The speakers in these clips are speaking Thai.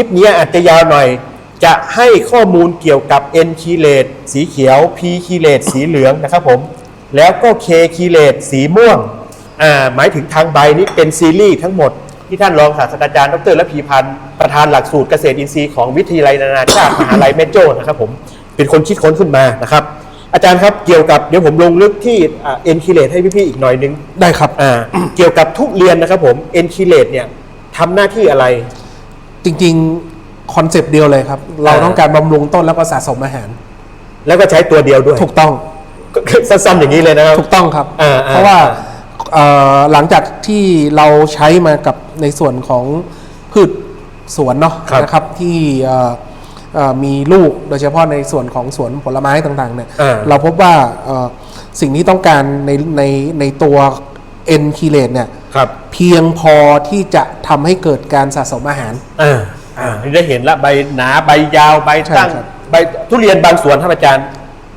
ลิปนี้อาจจะยาวหน่อย จะให้ข้อมูลเกี่ยวกับ N คีเลตสีเขียว P คีเลตสีเหลืองนะครับผม แล้วก็ K คีเลตสีม่วงอ่าหมายถึงทางใบนี้เป็นซีรีส์ทั้งหมด ที่ท่านรองศาสตราจารย์ดรและพีพันธ์ประธานหลักสูตรเกษตรอินทรีย์ของวิทยาลัยนานาชาติมหาลัยแม่โจ้นะครับผมเป็นคนคิดค้นขึ้นมานะครับ อาจารย์ครับเกี่ยวกับเดี๋ยวผมลงลึกที่เอ็นคีเลตให้พี่ๆอีกหน่อยนึงได้ครับอ่าเกี่ยวกับทุเรียนนะครับผมเอ็นคีเลตเนี่ยทำหน้าที่อะไร จริงๆคอนเซปต์เดียวเลยครับ เราต้องการบำรุงต้นแล้วก็สะสมอาหาร แล้วก็ใช้ตัวเดียวด้วย ถูกต้องสั้นๆอย่างนี้เลยนะครับ ถูกต้องครับอ่าอ่าเพราะว่าเอ่อหลังจากที่เราใช้มากับในส่วนของพืชสวนเนาะครับนะครับที่เอ่อเอ่อมีลูกโดยเฉพาะในส่วนของสวนผลไม้ต่างๆเนี่ยอ่าเราพบว่าเอ่อสิ่งที่ต้องการในในในตัวเอนคีเลตเนี่ย ครับเพียงพอที่จะทำให้เกิดการสะสมอาหาร อ่าอ่าได้เห็นละใบหนาใบยาวใบตั้งใช่ครับ ใบทุเรียนบางสวนท่านอาจารย์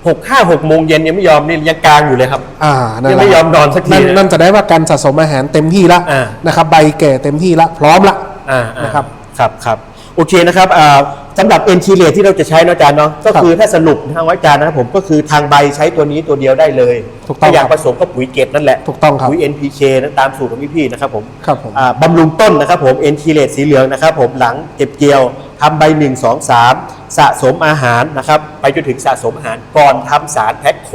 หกห้าหกโมงเย็นยังไม่ยอมนี่ยังกลางอยู่เลยครับ อ่านั่นยังแหละไม่ยอมครับนอนสักทีนั่นนะนั่นแสดงว่าการสะสมอาหารเต็มที่ละอ่านะครับ ใบแก่เต็มที่ละพร้อมละ อ่าอ่านะครับ ครับครับ โอเคนะครับอ่าสำหรับเอ็นทีเลที่เราจะใช้นะอาจารย์เนาะก็คือถ้าสรุปทางอาจารย์นะครับผมก็คือทางใบใช้ตัวนี้ตัวเดียวได้เลยถูกต้องถ้าอยากครับผสมก็ปุ๋ยเกตนั่นแหละถูกต้องครับปุ๋ย NPK นั้นตามสูตรของพี่ๆนะครับผมครับผมอ่าบำรุงต้นนะครับผมเอ็นทีเลสีเหลืองนะครับผมหลังเก็บเกี่ยวทำใบ1 2 3สะสมอาหารนะครับไปจนถึงสะสมอาหารก่อนทำสารแพ็คโค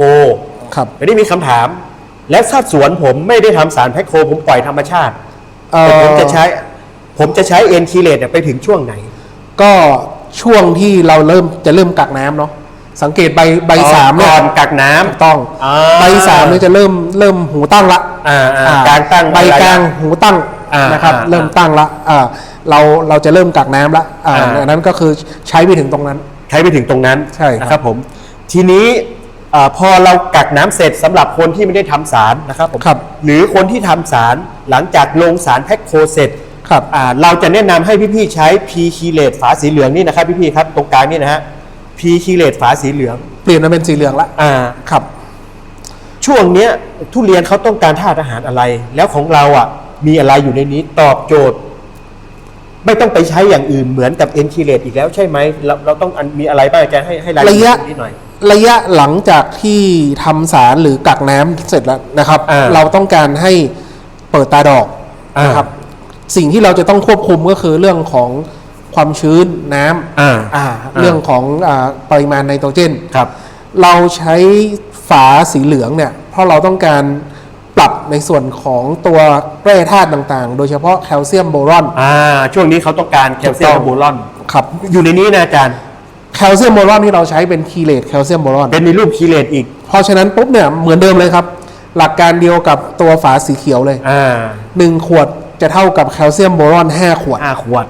ครับไม่ได้มีคำถาม แล้วถ้าสวนผมไม่ได้ทำสารแพ็คโค ผมปล่อยธรรมชาติเอ่อแต่ผมจะใช้ ผมจะใช้เอ็นทีเลตไปถึงช่วงไหน ก็ช่วงที่เราเริ่มจะเริ่มกักน้ำเนาะสังเกตใบใบสามเนี่ยก่อนกักน้ำถูกต้องอ่าใบสามเนี่ยจะเริ่มเริ่มหูตั้งละอ่าอ่าอ่กลางตั้งใบกลางหูตั้งอ่านนะครับอ่าเริ่มตั้งละอ่าเราเราจะเริ่มกักน้ำละอ่าอ่า อันนั้นก็คือใช้ไปถึงตรงนั้น ใช้ไปถึงตรงนั้นใช่ครับ นะครับผมทีนี้อาพอเรากักน้ำเสร็จสำหรับคนที่ไม่ได้ทำสารนะครับผม ครับ หรือคนที่ทำสารหลังจากลงสารแพ็คโคเสร็จ ครับอ่าเราจะแนะนำให้พี่ๆใช้ P คีเลตฝาสีเหลืองนี่นะครับพี่ๆครับตรงกลางนี่นะฮะ P คีเลตฝาสีเหลือง เปลี่ยนมาเป็นสีเหลืองละอ่าครับ ช่วงเนี้ยทุเรียนเขาต้องการธาตุอาหารอะไร แล้วของเราอะ มีอะไรอยู่ในนี้ตอบโจทย์ ไม่ต้องไปใช้อย่างอื่นเหมือนกับเอนคีเลตอีกแล้วใช่ไหมเราเราต้องอันมีอะไรบ้างอาจารย์ให้ให้รายละระเอียยะดนิดหน่อยระยะหลังจากที่ทำสารหรือกักน้ำเสร็จแล้วนะครับอ่าเราต้องการให้เปิดตาดอกอ่านนะครับ สิ่งที่เราจะต้องควบคุมก็คือเรื่องของความชื้นน้ำอ่าอ่าเรื่องของอาปริมาณไนโตรเจน ครับ เราใช้ฝาสีเหลืองเนี่ย เพราะเราต้องการปรับในส่วนของตัวแร่ธาตุต่างๆ โดยเฉพาะแคลเซียมโบรอน อ่า ช่วงนี้เขาต้องการแคลเซียมถูกต้องโบรอน ครับ อยู่ในนี้นะอาจารย์ แคลเซียมโบรอนที่เราใช้เป็นคีเลตแคลเซียมโบรอน เป็นในรูปคีเลตอีก เพราะฉะนั้นปุ๊บเนี่ยเหมือนเดิมเลยครับ หลักการเดียวกับตัวฝาสีเขียวเลยอ่า หนึ่งขวด จะเท่ากับแคลเซียมโบรอนห้าขวดห้าขวด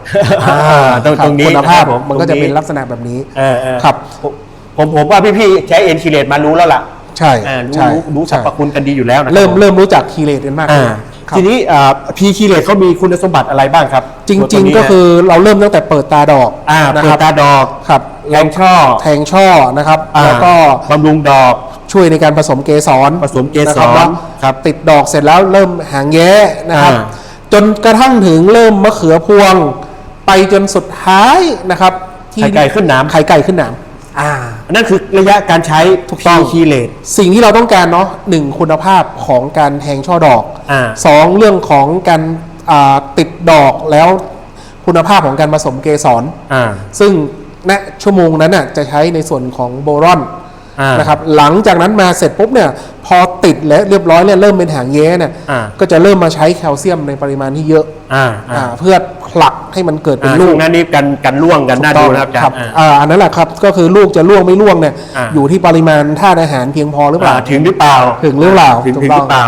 ตรงคบตรงนี้คุณภาพะครับผมันก็จะเป็นตรงลักษณะแบบนี้เออเออครับ ผมผมผมว่าพี่ๆใช้เอนคีเลตมารู้แล้วล่ะ ใช่อ่ารู้ใช่รู้รู้สรรพใช่คุณกันดีอยู่แล้วนะคบเริ่มผเริ่มรู้จักคีเลตกันมากขึ้อ่านครับทีนี้อ่าพีคีเลตเขามีคุณสมบัติอะไรบ้างครับจตัวริงนี้ๆก็คือเราเริ่มตั้งแต่เปิดตาดอกอ่านะเปิคดรับตาดอกครับแรงช่อแทงช่อนะครับอ่าแล้วก็บำรุงดอกช่วยในการผสมเกสรผสมเกสรนะคบแล้วครับติดดอกเสร็จแล้วเริ่มหางแย้นะครับอ่า จนกระทั่งถึงเริ่มมะเขือพวง ไปจนสุดท้ายนะครับไข่ไก่ขึ้นน้ำไข่ไก่ขึ้นหนามอ่าอันนั่นคือระยะการใช้ถูกต้องพีคีเลตสิ่งที่เราต้องการเนาะหนึ่งคุณภาพของการแทงช่อดอกอ่าสองเรื่องของการอ่าติดดอกแล้วคุณภาพของการผสมเกสรอ่าซึ่งณชั่วโมงนั้นน่ะจะใช้ในส่วนของโบรอนอ่า นนะครับหลังจากนั้นมาเสร็จปุ๊บเนี่ยพอติดและเรียบร้อยเนี่ยเริ่มเป็นหางแย้เนี่ยอ่าก็จะเริ่มมาใช้แคลเซียมในปริมาณที่เยอะอ่าอ่าอ่าเพื่อผลักให้มันเกิดเป็นอ่าลูช่วกงนั้นนี่กันกันล่วงกันน่าดูนะครับอาจารย์อ่าอ่าอันนั้นแหละครับก็คือลูกจะล่วงไม่ล่วงเนี่ยอ่าอยู่ที่ปริมาณธาตุอาหารเพียงพอหรือเปล่าอ่าถึงหรือเปล่าถึงหรือเปล่าถึงถูกถึงต้หองรือเปล่า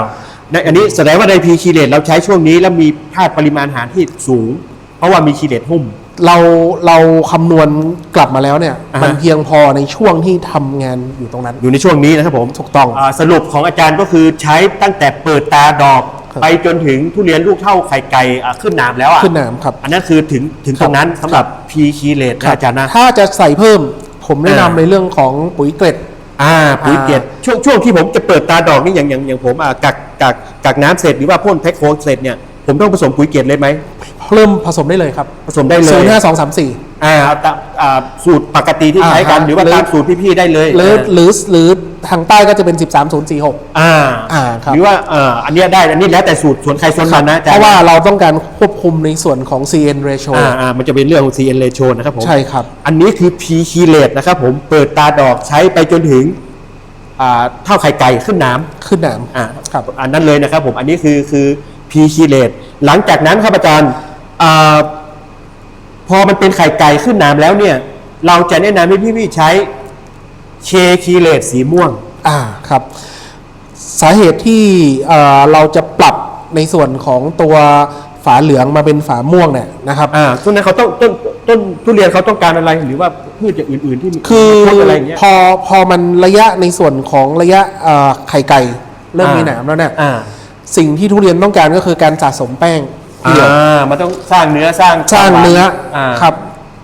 ในอันนี้แสดงว่าในพีคีเลตเราใช้ช่วงนี้แล้วมีธาตุปริมาณอาหารที่สูง เพราะว่ามีคีเลตหุ้ม เราเราคำนวณกลับมาแล้วเนี่ย อ่าฮะ มันเพียงพอในช่วงที่ทำงานอยู่ตรงนั้น อยู่ในช่วงนี้นะครับผมถูกต้องาสรุปของอาจารย์ก็คือใช้ตั้งแต่เปิดตาดอก ครับ ไปจนถึงทุเรียนลูกเท่าไข่ไก่อะขึ้นหนามแล้วอะขึ้นหนามครับ อันนั้นคือถึงถึงตรงนั้นครับสำหรับพีคีเลตนะอาจารย์นะ ถ้าจะใส่เพิ่มผมแนะนำอ่า ในเรื่องของปุ๋ยเกล็ด อ่าปุ๋ยเกล็ดช่วงช่วงที่ผมจะเปิดตาดอกนี่อย่างอย่างอย่างผมอะกักกักกักน้ำเสร็จหรือว่าพ่นแพ็คโคเสร็จเนี่ย ผมต้องผสมปุ๋ยเกตเลยไหม เริ่มผสมได้เลยครับผสมได้เลย ศูนย์ห้าสองสามสี่ อ่าตามอ่าสูตรปกติที่ใช้กันอ่าฮะหรือว่าหรือ ตามสูตรพี่ๆได้เลยหรืออ่าหรือหรือทางใต้ก็จะเป็น13046อ่าอ่าครับ หรือว่าอ่าอันเนี้ยได้อันนี้แล้วแต่สูตรส่วนใครส่วนมันนะอจเพราะว่าเราต้องการควบคุมในส่วนของ CN ratio อ่าอ่ามันจะเป็นเรื่องของ CN ratio นะครับผมใช่ครับ อันนี้คือ P k e y l a t e นะครับผมเปิดตาดอกใช้ไปจนถึงอ่าเท่าไข่ไก่ขึ้นน้ำ ขึ้นหนามอ่า ครับ อันนั้นเลยนะครับผม อันนี้คือคือ P k e y l a t e หลังจากนั้นครับอาจารย์อ่าพอมันเป็นไข่ไก่ขึ้นน้ำแล้วเนี่ย เราจะแนะนำให้พี่ๆใช้ K k e y l a t e สีม่วง อ่าครับ สาเหตุที่เอ่อเราจะปรับในส่วนของตัวฝาเหลืองมาเป็นฝาม่วงเนี่ยนะครับ อ่าช่วงนั้นเขาต้องต้นต้นทุเรียนเขาต้องการอะไรหรือว่าพืชอย่างอื่น ๆ ที่มีคือพวกอะไรอย่างเงี้ยพอพอมันระยะในส่วนของระยะเอ่อไข่ไก่เริ่มมีหนามแล้วเนี่ยอ่า สิ่งที่ทุเรียนต้องการก็คือการสะสมแป้งทีเดียว อ่ามันต้องสร้างเนื้อสร้างสร้างเนื้ออ่า ครับ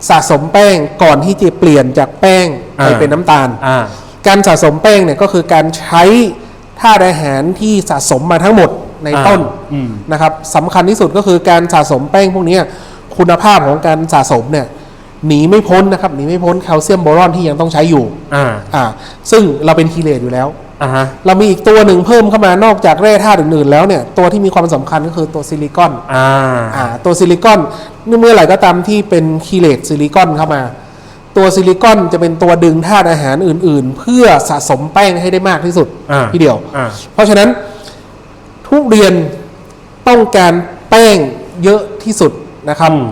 สะสมแป้งก่อนที่จะเปลี่ยนจากแป้งไปอ่า เป็นน้ำตาล อ่า การสะสมแป้งเนี่ยก็คือการใช้ธาตุอาหารที่สะสมมาทั้งหมดในอ่าต้นอืม นะครับสำคัญที่สุดก็คือการสะสมแป้งพวกเนี้ยคุณภาพของการสะสมเนี่ยหนีไม่พ้นนะครับหนีไม่พ้นแคลเซียมโบรอนที่ยังต้องใช้อยู่อ่า อ่าซึ่งเราเป็นคีเลตอยู่แล้ว อ่าฮะเรามีอีกตัวหนึ่งเพิ่มเข้ามานอกจากแร่ธาตุอื่นๆแล้วเนี่ยตัวที่มีความสำคัญก็คือตัวซิลิคอนอ่าอ่าตัวซิลิคอนเมื่อไหร่ก็ตามที่เป็นคีเลตซิลิคอนเข้ามา ตัวซิลิคอนจะเป็นตัวดึงธาตุอาหารอื่น ๆ เพื่อสะสมแป้งให้ได้มากที่สุดอ่าทีเดียว อ่าเพราะฉะนั้นทุเรียนต้องการแป้งเยอะที่สุดนะครับอืม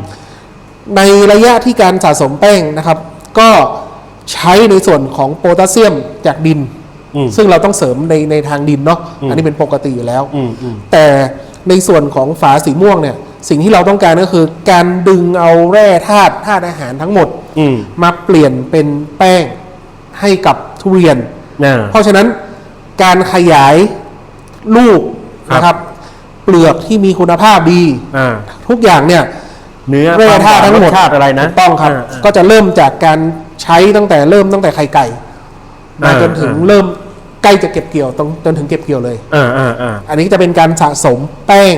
ในระยะที่การสะสมแป้งนะครับ ก็ใช้ในส่วนของโพแทสเซียมจากดินอืม ซึ่งเราต้องเสริมในในทางดินเนาะอืมอันนี้เป็นปกติอยู่แล้วอืมอืมแต่ในส่วนของฝาสีม่วงเนี่ยสิ่งที่เราต้องการก็คือ การดึงเอาแร่ธาตุธาตุอาหารทั้งหมดอืมมาเปลี่ยนเป็นแป้งให้กับทุเรียนน่าเพราะฉะนั้นการขยายลูกครับนะครับเปลือกที่มีคุณภาพดีอ่าทุกอย่างเนี่ยเนื้อแร่ธาตุทั้งหมดรสชาติอะไรนะถูกต้องครับาาก็จะเริ่มจากการใช้ตั้งแต่เริ่มตั้งแต่ไข่ไก่มาอ่าจนถึงอ่าเริ่ม ใกล้จะเก็บเกี่ยวตรงจนถึงเก็บเกี่ยวเลย อ่าอ่าอ่าอันนี้จะเป็นการสะสมแป้ง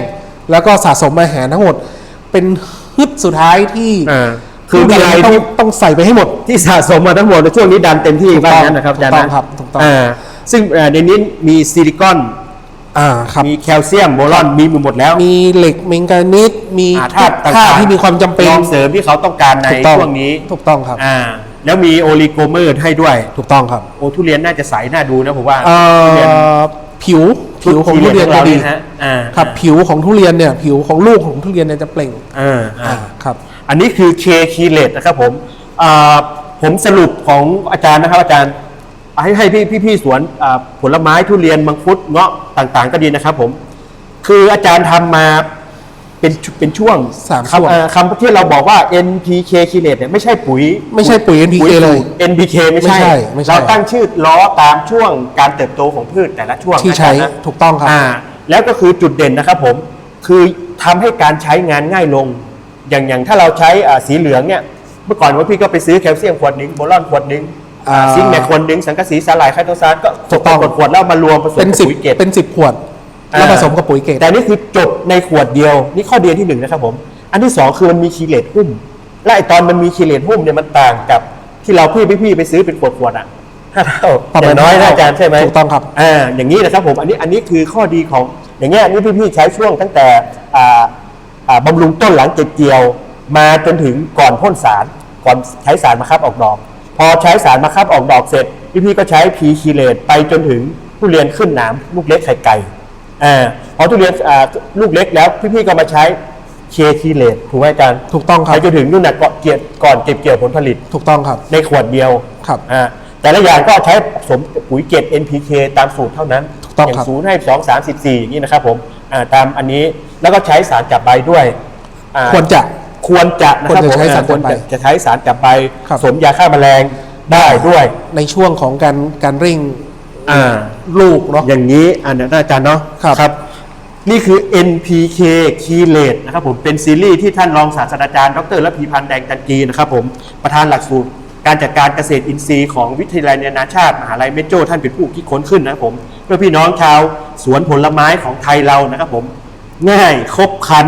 แล้วก็สะสมอาหารทั้งหมด เป็นฮึดสุดท้ายที่อ่าคืคืออเรียนอะไรต้องที่ต้องใส่ไปให้หมดที่สะสมมาทั้งหมดในช่วงนี้ดันเต็มที่ถูกต้องว่างั้นนะครับอาจารย์ถูกต้องนะครับถูกต้องอ่าซึ่งอ่าในนี้มีซิลิคอนอ่าครับมีแคลเซียมโบรอนมีหมดแล้ว มีเหล็กเมงกานิสมีอ่าธาตุต่างธาตุๆที่มีความจำเป็นรองเสริมที่เขาต้องการในถูกต้องช่วงนี้ถูกต้องครับอ่า แล้วมีโอลิโกเมอร์ให้ด้วย ถูกต้องครับโอทุเรียนน่าจะใสน่าดูนะผมว่าเอ่ทุเรียน อผิวผิวของทุเรียนจะดีฮะอ่า ครับผิวของทุเรียนเนี่ย ผิวของลูกของทุเรียนเนี่ยจะเปล่งอ่าอ่า อ่าครับ อันนี้คือเคคีเลตนะครับผมอ่าผมสรุปของอาจารย์นะครับอาจารย์ ให้ให้พี่พี่พี่สวนอ่าผลไม้ทุเรียนมังคุดเงาะต่างๆ ก็ดีนะครับผม คืออาจารย์ทำมา เป็นเป็นช่วงสามช่วง คำเอ่อคำที่เราบอกว่า NPK คีเลตเนี่ยไม่ใช่ปุ๋ยไม่ใช่ปุ๋ย NPK สูตร เลย NPK ไม่ไม่ใช่ใช่ไม่ใช่ เราตั้งชื่อล้อตามช่วงการเติบโตของพืชแต่ละช่วงที่นะใช้อาจารย์นะ ถูกต้องครับ อ่าแล้วก็คือจุดเด่นนะครับผมคือทำให้การใช้งานง่ายลง อย่างอย่างถ้าเราใช้อ่าสีเหลืองเนี่ยเมื่อก่อนว่าพี่ก็ไปซื้อแคลเซียมขวดหนึงโบรอนขวดหนึงอ่า ซิงค์แมกขวดหนึงสังกะสีสาหร่ายไคโตซานก็ถูกต้อง ขวดขวดๆแล้วมารวมผสมเป็นกับสิบปุ๋ยเกตเป็นสิบขวด แล้วอ่าผสมกับปุ๋ยเกตแต่นี่คือจบในขวดเดียว นี่ข้อดีที่หนึ่งนะครับผม อันที่สองคือมันมีคีเลตหุ้ม และไอตอนมันมีคีเลตหุ้มเนี่ยมันต่างกับที่เราพี่พี่ๆไปซื้อเป็นขวดขวดๆอะห้าเท่าประอมาณย่างน้อยนะห้าเท่าอาจารย์ใช่ไหมถูกต้องครับอ่าอย่างนี้นะครับผมอันนี้อันนี้คือข้อดีของอย่างเงี้ยนี่พี่ๆใช้ช่วงตั้งแต่อ่าอ่าบำรุงต้นหลังเก็บเกี่ยว มาจนถึงก่อนพ่นสารก่อนใช้สารมาคับออกดอก พอใช้สารมาคับออกดอกเสร็จพี่ๆก็ใช้พีคีเลตไปจนถึงทุเรียนขึ้นหนามลูกเล็กไข่ไก่ อ่าพอทุเรียนอ่าลูกเล็กแล้วพี่ๆก็มาใช้เคคีเลตถูกไหมอาจารย์ถูกต้องครับไปจนถึงนู่นน่ะก่อนเกี่ยวก่อนเก็บเกี่ยวผลผลิตถูกต้องครับในขวดเดียวครับ อ่าแต่ละอย่างก็ใช้ผสมปุ๋ยเกล็ด NPK ตามสูตรเท่านั้นถูกต้องย่าครับงศูนย์ให้สองสามสิบสี่อย่างนี้นะครับผมอ่าตามอันนี้แล้วก็ใช้สารจับใบด้วยอ่า ควรจะ ควรจะนะครับควรจะใช้ผมสารจับใบควจะจะใช้สารจับใบครับ ผสมยาฆ่าแมลงได้ด้วย ในช่วงของการการเร่ง อ่า ลูกเนาะ อย่างนี้อันนี้อาจารย์เนาะครับ นี่คือ NPK Chelate นะครับผมเป็นซีรีส์ที่ท่านรองศาสตราจารย์ ดรระพีพันธ์แดงจันจีนะครับผมประธานหลักสูตรการจัดการเกษตรอินทรีย์ของวิทยาลัยนานาชาติ มหาลัยเมโจท่านเป็นผู้คิดค้นขึ้นนะครับผม เพื่อพี่น้องชาวสวนผลไม้ของไทยเรานะครับผม ง่ายครบครัน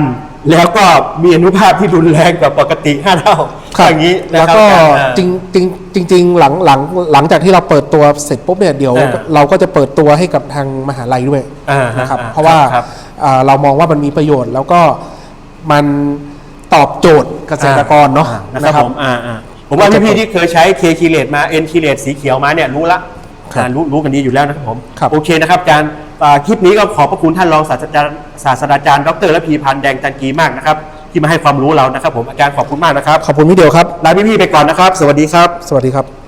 แล้วก็มีอนุภาพที่รุนแรงกว่าปกติ5เท่าครับอย่างนี้นะแล้วครับก็อ่าจริงจริงจริงจริงหลังหลังหลังจากที่เราเปิดตัวเสร็จปุ๊บเนี่ยเดี๋ยวอ่าเราก็จะเปิดตัวให้กับทางมหาลัยด้วยอ่าฮะนะครับอ่าเพราะว่าครับอ่าเรามองว่ามันมีประโยชน์ แล้วก็มันตอบโจทย์เกษตรกรเนาะอ่นะครับผมอ่าอ่าผมว่าพี่ๆที่เคยใช้เคคีเลตมาเอ็นคีเลตสีเขียวมาเนี่ยรู้ละครับอ่ารู้รู้กันดีอยู่แล้วนะครับผมครับโอเคนะครับอาจารย์อ่า คลิปนี้ก็ขอบพระคุณท่านรองศาสตราจารย์ศาสตราจารย์ดรและพีพันธ์แดงจันกีมากนะครับที่มาให้ความรู้เรานะครับ ผมอาจารย์ขอบคุณมากนะครับขอบคุณพี่เดียวครับลาพี่ๆไปก่อนนะครับ สวัสดีครับ สวัสดีครับ